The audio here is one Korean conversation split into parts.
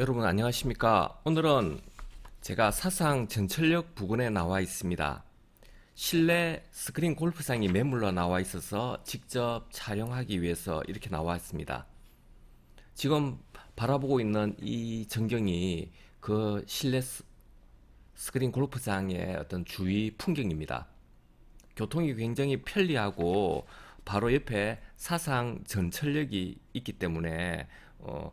여러분 안녕하십니까? 오늘은 제가 사상 전철역 부근에 나와 있습니다. 실내 스크린 골프장이 매물로 나와 있어서 직접 촬영하기 위해서 이렇게 나와 있습니다. 지금 바라보고 있는 이 전경이 그 실내 스- 스크린 골프장의 어떤 주위 풍경입니다. 교통이 굉장히 편리하고 바로 옆에 사상 전철역이 있기 때문에 어,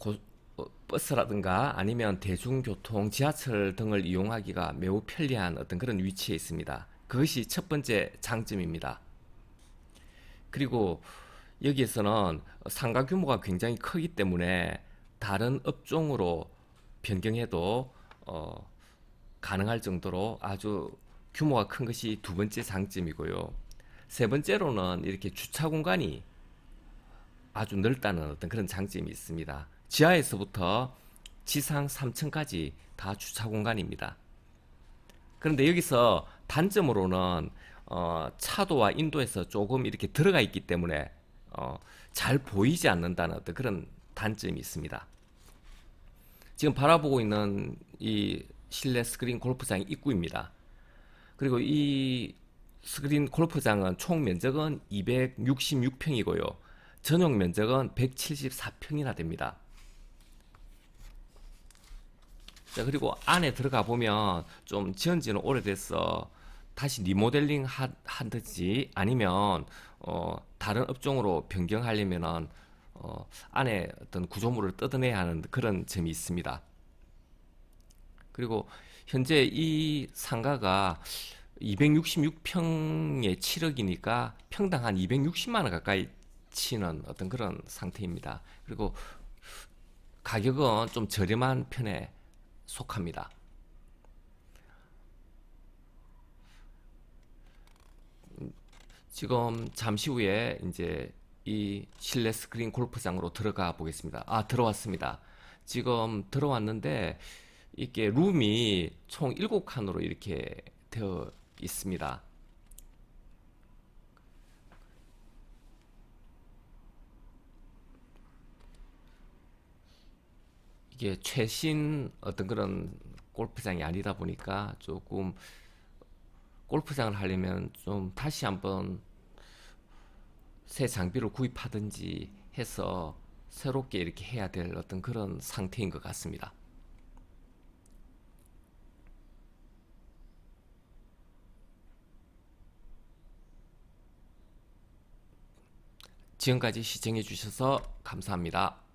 고- 어, 버스라든가 아니면 대중교통, 지하철 등을 이용하기가 매우 편리한 어떤 그런 위치에 있습니다. 그것이 첫 번째 장점입니다. 그리고 여기에서는 상가 규모가 굉장히 크기 때문에 다른 업종으로 변경해도 어, 가능할 정도로 아주 규모가 큰 것이 두 번째 장점이고요. 세 번째로는 이렇게 주차 공간이 아주 넓다는 어떤 그런 장점이 있습니다. 지하에서부터 지상 3층까지 다 주차 공간입니다. 그런데 여기서 단점으로는 어, 차도와 인도에서 조금 이렇게 들어가 있기 때문에 어, 잘 보이지 않는다는 어떤 그런 단점이 있습니다. 지금 바라보고 있는 이 실내 스크린 골프장 입구입니다. 그리고 이 스크린 골프장은 총 면적은 266평이고요. 전용 면적은 174평이나 됩니다. 자, 그리고 안에 들어가 보면 좀 지은 지는 오래돼서 다시 리모델링 하- 하든지 아니면 어, 다른 업종으로 변경하려면은 어, 안에 어떤 구조물을 뜯어내야 하는 그런 점이 있습니다. 그리고 현재 이 상가가 266평에 7억이니까 평당 한 260만 원 가까이 치는 어떤 그런 상태입니다. 그리고 가격은 좀 저렴한 편에 속합니다. 음, 지금 잠시 후에 이제 이 실내 스크린 골프장으로 들어가 보겠습니다. 아, 들어왔습니다. 지금 들어왔는데 이게 룸이 총 7칸으로 이렇게 되어 있습니다. 이게 최신 어떤 그런 골프장이 아니다 보니까 조금 골프장을 하려면 좀 다시 한번 새 장비를 구입하든지 해서 새롭게 이렇게 해야 될 어떤 그런 상태인 것 같습니다. 지금까지 시청해 주셔서 감사합니다.